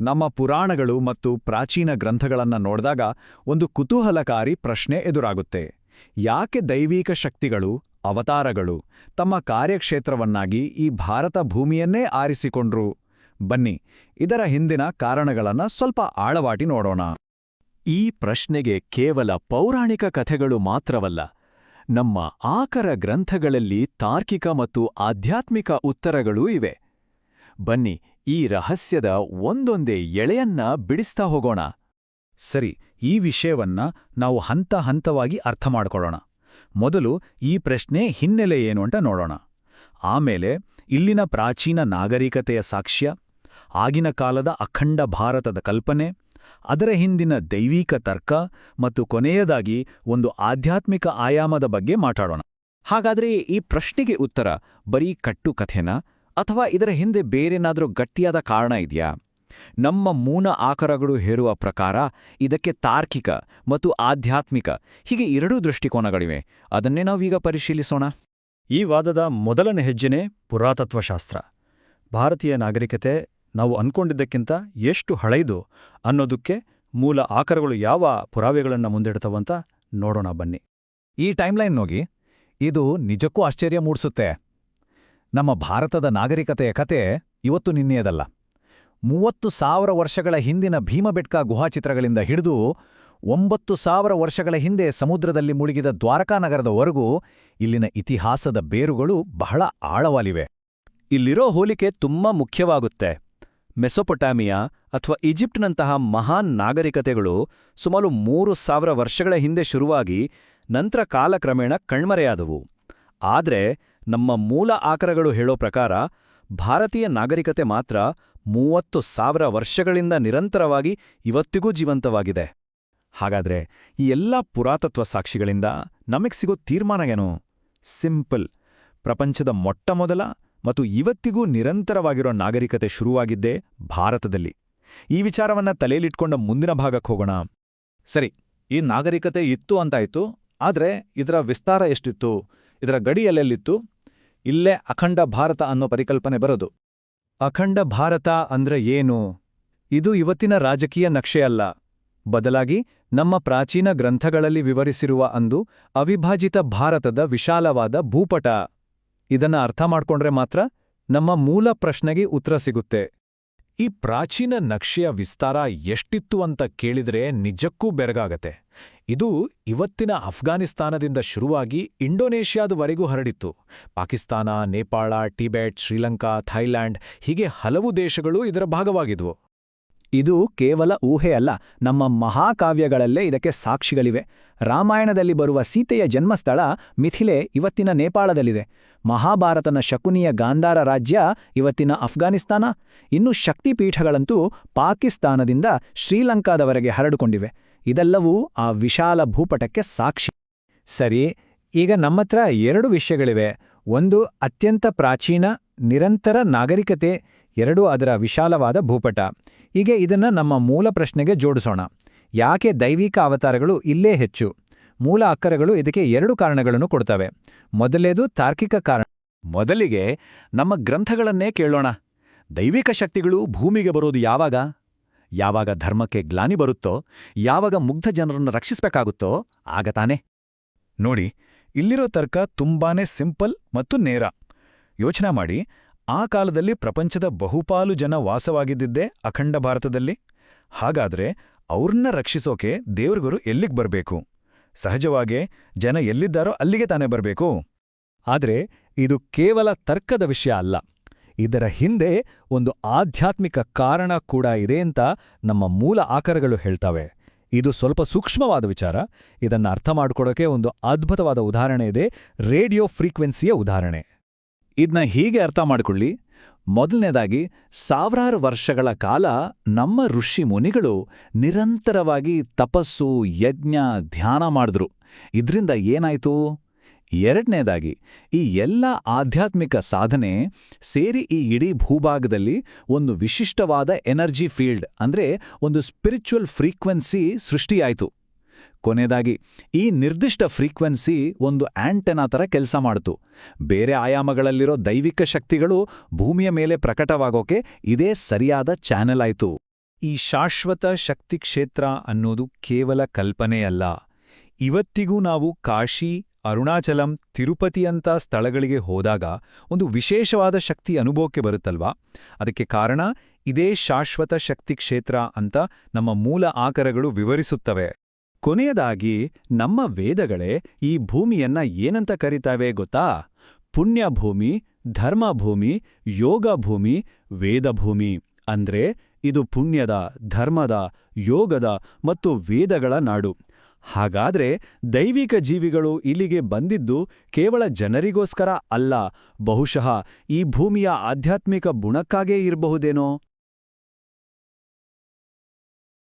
ನಮ್ಮ ಪುರಾಣಗಳು ಮತ್ತು ಪ್ರಾಚೀನ ಗ್ರಂಥಗಳನ್ನು ನೋಡಿದಾಗ ಒಂದು ಕುತೂಹಲಕಾರಿ ಪ್ರಶ್ನೆ ಎದುರಾಗುತ್ತೆ. ಯಾಕೆ ದೈವಿಕ ಶಕ್ತಿಗಳು, ಅವತಾರಗಳು ತಮ್ಮ ಕಾರ್ಯಕ್ಷೇತ್ರವನ್ನಾಗಿ ಈ ಭಾರತ ಭೂಮಿಯನ್ನೇ ಆರಿಸಿಕೊಂಡ್ರು? ಬನ್ನಿ, ಇದರ ಹಿಂದಿನ ಕಾರಣಗಳನ್ನು ಸ್ವಲ್ಪ ಆಳವಾಟಿ ನೋಡೋಣ. ಈ ಪ್ರಶ್ನೆಗೆ ಕೇವಲ ಪೌರಾಣಿಕ ಕಥೆಗಳು ಮಾತ್ರವಲ್ಲ, ನಮ್ಮ ಆಕರ ಗ್ರಂಥಗಳಲ್ಲಿ ತಾರ್ಕಿಕ ಮತ್ತು ಆಧ್ಯಾತ್ಮಿಕ ಉತ್ತರಗಳೂ ಇವೆ. ಬನ್ನಿ ಈ ರಹಸ್ಯದ ಒಂದೊಂದೇ ಎಳೆಯನ್ನ ಬಿಡಿಸ್ತಾ ಹೋಗೋಣ. ಸರಿ, ಈ ವಿಷಯವನ್ನ ನಾವು ಹಂತ ಹಂತವಾಗಿ ಅರ್ಥ ಮಾಡಿಕೊಳ್ಳೋಣ. ಮೊದಲು ಈ ಪ್ರಶ್ನೆ ಹಿನ್ನೆಲೆ ಏನು ಅಂತ ನೋಡೋಣ. ಆಮೇಲೆ, ಇಲ್ಲಿನ ಪ್ರಾಚೀನ ನಾಗರಿಕತೆಯ ಸಾಕ್ಷ್ಯ, ಆಗಿನ ಕಾಲದ ಅಖಂಡ ಭಾರತದ ಕಲ್ಪನೆ, ಅದರ ಹಿಂದಿನ ದೈವಿಕ ತರ್ಕ ಮತ್ತು ಕೊನೆಯದಾಗಿ ಒಂದು ಆಧ್ಯಾತ್ಮಿಕ ಆಯಾಮದ ಬಗ್ಗೆ ಮಾತಾಡೋಣ. ಹಾಗಾದ್ರೆ ಈ ಪ್ರಶ್ನೆಗೆ ಉತ್ತರ ಬರೀ ಕಟ್ಟು ಕಥೆನಾ ಅಥವಾ ಇದರ ಹಿಂದೆ ಬೇರೇನಾದರೂ ಗಟ್ಟಿಯಾದ ಕಾರಣ ಇದೆಯಾ? ನಮ್ಮ ಮೂಲ ಆಕರಗಳು ಹೇರುವ ಪ್ರಕಾರ ಇದಕ್ಕೆ ತಾರ್ಕಿಕ ಮತ್ತು ಆಧ್ಯಾತ್ಮಿಕ ಹೀಗೆ ಎರಡೂ ದೃಷ್ಟಿಕೋನಗಳಿವೆ. ಅದನ್ನೇ ನಾವೀಗ ಪರಿಶೀಲಿಸೋಣ. ಈ ವಾದದ ಮೊದಲನೇ ಹೆಜ್ಜೆನೇ ಪುರಾತತ್ವಶಾಸ್ತ್ರ. ಭಾರತೀಯ ನಾಗರಿಕತೆ ನಾವು ಅನ್ಕೊಂಡಿದ್ದಕ್ಕಿಂತ ಎಷ್ಟು ಹಳೆಯದು ಅನ್ನೋದಕ್ಕೆ ಮೂಲ ಆಕರಗಳು ಯಾವ ಪುರಾವೆಗಳನ್ನು ಮುಂದಿಡ್ತವಂತ ನೋಡೋಣ ಬನ್ನಿ. ಈ ಟೈಮ್ಲೈನ್ ನೋಗಿ ಇದು ನಿಜಕ್ಕೂ ಆಶ್ಚರ್ಯ ಮೂಡಿಸುತ್ತೆ. ನಮ್ಮ ಭಾರತದ ನಾಗರಿಕತೆಯ ಕತೆ ಇವತ್ತು ನಿನ್ನೆಯದಲ್ಲ. ಮೂವತ್ತು ಸಾವಿರ ವರ್ಷಗಳ ಹಿಂದಿನ ಭೀಮಬೆಟ್ಕ ಗುಹಾಚಿತ್ರಗಳಿಂದ ಹಿಡಿದು ಒಂಬತ್ತು ಸಾವಿರ ವರ್ಷಗಳ ಹಿಂದೆ ಸಮುದ್ರದಲ್ಲಿ ಮುಳುಗಿದ ದ್ವಾರಕಾನಗರದವರೆಗೂ ಇಲ್ಲಿನ ಇತಿಹಾಸದ ಬೇರುಗಳು ಬಹಳ ಆಳವಾಲಿವೆ. ಇಲ್ಲಿರೋ ಹೋಲಿಕೆ ತುಂಬಾ ಮುಖ್ಯವಾಗುತ್ತೆ. ಮೆಸೊಪೊಟಾಮಿಯಾ ಅಥವಾ ಈಜಿಪ್ಟ್ನಂತಹ ಮಹಾನ್ ನಾಗರಿಕತೆಗಳು ಸುಮಾರು ಮೂರು ಸಾವಿರ ವರ್ಷಗಳ ಹಿಂದೆ ಶುರುವಾಗಿ ನಂತರ ಕಾಲಕ್ರಮೇಣ ಕಣ್ಮರೆಯಾದವು. ಆದರೆ ನಮ್ಮ ಮೂಲ ಆಕರಗಳು ಹೇಳೋ ಪ್ರಕಾರ, ಭಾರತೀಯ ನಾಗರಿಕತೆ ಮಾತ್ರ ಮೂವತ್ತು ಸಾವಿರ ವರ್ಷಗಳಿಂದ ನಿರಂತರವಾಗಿ ಇವತ್ತಿಗೂ ಜೀವಂತವಾಗಿದೆ. ಹಾಗಾದ್ರೆ ಈ ಎಲ್ಲಾ ಪುರಾತತ್ವ ಸಾಕ್ಷಿಗಳಿಂದ ನಮಗೆ ಸಿಗೋ ತೀರ್ಮಾನಗೇನು ಸಿಂಪಲ್. ಪ್ರಪಂಚದ ಮೊಟ್ಟಮೊದಲ ಮತ್ತು ಇವತ್ತಿಗೂ ನಿರಂತರವಾಗಿರೋ ನಾಗರಿಕತೆ ಶುರುವಾಗಿದ್ದೇ ಭಾರತದಲ್ಲಿ. ಈ ವಿಚಾರವನ್ನ ತಲೆಯಲ್ಲಿಟ್ಕೊಂಡ ಮುಂದಿನ ಭಾಗಕ್ಕೆ ಹೋಗೋಣ. ಸರಿ, ಈ ನಾಗರಿಕತೆ ಇತ್ತು ಅಂತಾಯ್ತು, ಆದ್ರೆ ಇದರ ವಿಸ್ತಾರ ಎಷ್ಟಿತ್ತು? ಇದರ ಗಡಿ ಎಲ್ಲೆಲ್ಲಿತ್ತು? ಇಲ್ಲೇ ಅಖಂಡ ಭಾರತ ಅನ್ನೋ ಪರಿಕಲ್ಪನೆ ಬರೋದು. ಅಖಂಡ ಭಾರತ ಅಂದ್ರೆ ಏನು? ಇದು ಇವತ್ತಿನ ರಾಜಕೀಯ ನಕ್ಷೆಯಲ್ಲ. ಬದಲಾಗಿ ನಮ್ಮ ಪ್ರಾಚೀನ ಗ್ರಂಥಗಳಲ್ಲಿ ವಿವರಿಸಿರುವ ಅಂದು ಅವಿಭಾಜಿತ ಭಾರತದ ವಿಶಾಲವಾದ ಭೂಪಟ. ಇದನ್ನ ಅರ್ಥ ಮಾಡ್ಕೊಂಡ್ರೆ ಮಾತ್ರ ನಮ್ಮ ಮೂಲ ಪ್ರಶ್ನೆಗೆ ಉತ್ತರ ಸಿಗುತ್ತೆ. ಈ ಪ್ರಾಚೀನ ನಕ್ಷೆಯ ವಿಸ್ತಾರ ಎಷ್ಟಿತ್ತು ಅಂತ ಕೇಳಿದ್ರೆ ನಿಜಕ್ಕೂ ಬೆರಗಾಗತ್ತೆ. ಇದು ಇವತ್ತಿನ ಅಫ್ಘಾನಿಸ್ತಾನದಿಂದ ಶುರುವಾಗಿ ಇಂಡೋನೇಷ್ಯಾದವರೆಗೂ ಹರಡಿತ್ತು. ಪಾಕಿಸ್ತಾನ, ನೇಪಾಳ, ಟಿಬೆಟ್, ಶ್ರೀಲಂಕಾ ಥೈಲ್ಯಾಂಡ್ ಹೀಗೆ ಹಲವು ದೇಶಗಳು ಇದರ ಭಾಗವಾಗಿದ್ವು. ಇದು ಕೇವಲ ಊಹೆ ಅಲ್ಲ, ನಮ್ಮ ಮಹಾಕಾವ್ಯಗಳಲ್ಲೇ ಇದಕ್ಕೆ ಸಾಕ್ಷಿಗಳಿವೆ. ರಾಮಾಯಣದಲ್ಲಿ ಬರುವ ಸೀತೆಯ ಜನ್ಮಸ್ಥಳ ಮಿಥಿಲೆ ಇವತ್ತಿನ ನೇಪಾಳದಲ್ಲಿದೆ. ಮಹಾಭಾರತನ ಶಕುನಿಯ ಗಾಂಧಾರ ರಾಜ್ಯ ಇವತ್ತಿನ ಅಫ್ಘಾನಿಸ್ತಾನ. ಇನ್ನು ಶಕ್ತಿಪೀಠಗಳಂತೂ ಪಾಕಿಸ್ತಾನದಿಂದ ಶ್ರೀಲಂಕಾದವರೆಗೆ ಹರಡಿಕೊಂಡಿವೆ. ಇದೆಲ್ಲವೂ ಆ ವಿಶಾಲ ಭೂಪಟಕ್ಕೆ ಸಾಕ್ಷಿ. ಸರಿ, ಈಗ ನಮ್ಮತ್ರ ಎರಡು ವಿಷಯಗಳಿವೆ. ಒಂದು ಅತ್ಯಂತ ಪ್ರಾಚೀನ, ನಿರಂತರ ನಾಗರಿಕತೆ, ಎರಡು ಅದರ ವಿಶಾಲವಾದ ಭೂಪಟ. ಈಗ ಇದನ್ನ ನಮ್ಮ ಮೂಲ ಪ್ರಶ್ನೆಗೆ ಜೋಡಿಸೋಣ. ಯಾಕೆ ದೈವಿಕ ಅವತಾರಗಳು ಇಲ್ಲೇ ಹೆಚ್ಚು? ಮೂಲ ಅಕ್ಕರಗಳು ಇದಕ್ಕೆ ಎರಡು ಕಾರಣಗಳನ್ನು ಕೊಡ್ತವೆ. ಮೊದಲೇದು ತಾರ್ಕಿಕ ಕಾರಣ. ಮೊದಲಿಗೆ ನಮ್ಮ ಗ್ರಂಥಗಳನ್ನೇ ಕೇಳೋಣ. ದೈವಿಕ ಶಕ್ತಿಗಳು ಭೂಮಿಗೆ ಬರೋದು ಯಾವಾಗ? ಯಾವಾಗ ಧರ್ಮಕ್ಕೆ ಗ್ಲಾನಿ ಬರುತ್ತೋ, ಯಾವಾಗ ಮುಗ್ಧ ಜನರನ್ನು ರಕ್ಷಿಸಬೇಕಾಗುತ್ತೋ, ಆಗ ತಾನೆ. ನೋಡಿ, ಇಲ್ಲಿರೋ ತರ್ಕ ತುಂಬಾನೇ ಸಿಂಪಲ್ ಮತ್ತು ನೇರ. ಯೋಚನೆ ಮಾಡಿ ಆ ಕಾಲದಲ್ಲಿ ಪ್ರಪಂಚದ ಬಹುಪಾಲು ಜನ ವಾಸವಾಗಿದ್ದಿದ್ದೇ ಅಖಂಡ ಭಾರತದಲ್ಲಿ. ಹಾಗಾದ್ರೆ ಅವ್ರನ್ನ ರಕ್ಷಿಸೋಕೆ ದೇವ್ರಗುರು ಎಲ್ಲಿಗ್ ಬರಬೇಕು? ಸಹಜವಾಗೇ ಜನ ಎಲ್ಲಿದ್ದಾರೋ ಅಲ್ಲಿಗೆ ತಾನೇ ಬರಬೇಕು? ಆದರೆ ಇದು ಕೇವಲ ತರ್ಕದ ವಿಷಯ ಅಲ್ಲ. ಇದರ ಹಿಂದೆ ಒಂದು ಆಧ್ಯಾತ್ಮಿಕ ಕಾರಣ ಕೂಡ ಇದೆ ಅಂತ ನಮ್ಮ ಮೂಲ ಆಕರಗಳು ಹೇಳ್ತವೆ. ಇದು ಸ್ವಲ್ಪ ಸೂಕ್ಷ್ಮವಾದ ವಿಚಾರ. ಇದನ್ನು ಅರ್ಥ ಮಾಡ್ಕೊಡೋಕೆ ಒಂದು ಅದ್ಭುತವಾದ ಉದಾಹರಣೆ ಇದೆ, ರೇಡಿಯೋ ಫ್ರೀಕ್ವೆನ್ಸಿಯ ಉದಾಹರಣೆ. ಇದನ್ನ ಹೀಗೆ ಅರ್ಥ ಮಾಡಿಕೊಳ್ಳಿ. ಮೊದಲನೇದಾಗಿ, ಸಾವಿರಾರು ವರ್ಷಗಳ ಕಾಲ ನಮ್ಮ ಋಷಿ ಮುನಿಗಳು ನಿರಂತರವಾಗಿ ತಪಸ್ಸು, ಯಜ್ಞ, ಧ್ಯಾನ ಮಾಡಿದ್ರು. ಇದ್ರಿಂದ ಏನಾಯ್ತು? ಎರಡನೇದಾಗಿ, ಈ ಎಲ್ಲ ಆಧ್ಯಾತ್ಮಿಕ ಸಾಧನೆ ಸೇರಿ ಈ ಇಡೀ ಭೂಭಾಗದಲ್ಲಿ ಒಂದು ವಿಶಿಷ್ಟವಾದ ಎನರ್ಜಿ ಫೀಲ್ಡ್ ಅಂದ್ರೆ ಒಂದು ಸ್ಪಿರಿಚುವಲ್ ಫ್ರೀಕ್ವೆನ್ಸಿ ಸೃಷ್ಟಿಯಾಯಿತು. ಕೊನೆಯದಾಗಿ, ಈ ನಿರ್ದಿಷ್ಟ ಫ್ರೀಕ್ವೆನ್ಸಿ ಒಂದು ಆಂಟೆನಾ ಥರ ಕೆಲಸ ಮಾಡಿತು. ಬೇರೆ ಆಯಾಮಗಳಲ್ಲಿರೋ ದೈವಿಕ ಶಕ್ತಿಗಳು ಭೂಮಿಯ ಮೇಲೆ ಪ್ರಕಟವಾಗೋಕೆ ಇದೇ ಸರಿಯಾದ ಚಾನೆಲ್ ಆಯಿತು. ಈ ಶಾಶ್ವತ ಶಕ್ತಿ ಕ್ಷೇತ್ರ ಅನ್ನೋದು ಕೇವಲ ಕಲ್ಪನೆಯಲ್ಲ. ಇವತ್ತಿಗೂ ನಾವು ಕಾಶಿ, ಅರುಣಾಚಲಂ ತಿರುಪತಿಯಂಥ ಸ್ಥಳಗಳಿಗೆ ಹೋದಾಗ ಒಂದು ವಿಶೇಷವಾದ ಶಕ್ತಿ ಅನುಭವಕ್ಕೆ ಬರುತ್ತಲ್ವಾ? ಅದಕ್ಕೆ ಕಾರಣ ಇದೇ ಶಾಶ್ವತ ಶಕ್ತಿ ಕ್ಷೇತ್ರ ಅಂತ ನಮ್ಮ ಮೂಲ ಆಕರಗಳು ವಿವರಿಸುತ್ತವೆ. ಕೊನೆಯದಾಗಿ, ನಮ್ಮ ವೇದಗಳೇ ಈ ಭೂಮಿಯನ್ನ ಏನಂತ ಕರೀತಾವೆ ಗೊತ್ತಾ? ಪುಣ್ಯಭೂಮಿ, ಧರ್ಮಭೂಮಿ, ಯೋಗಭೂಮಿ, ವೇದಭೂಮಿ. ಅಂದ್ರೆ ಇದು ಪುಣ್ಯದ, ಧರ್ಮದ, ಯೋಗದ ಮತ್ತು ವೇದಗಳ ನಾಡು. ಹಾಗಾದ್ರೆ ದೈವಿಕ ಜೀವಿಗಳು ಇಲ್ಲಿಗೆ ಬಂದಿದ್ದು ಕೇವಲ ಜನರಿಗೋಸ್ಕರ ಅಲ್ಲ, ಬಹುಶಃ ಈ ಭೂಮಿಯ ಆಧ್ಯಾತ್ಮಿಕ ಗುಣಕ್ಕಾಗೇ ಇರಬಹುದೇನೋ?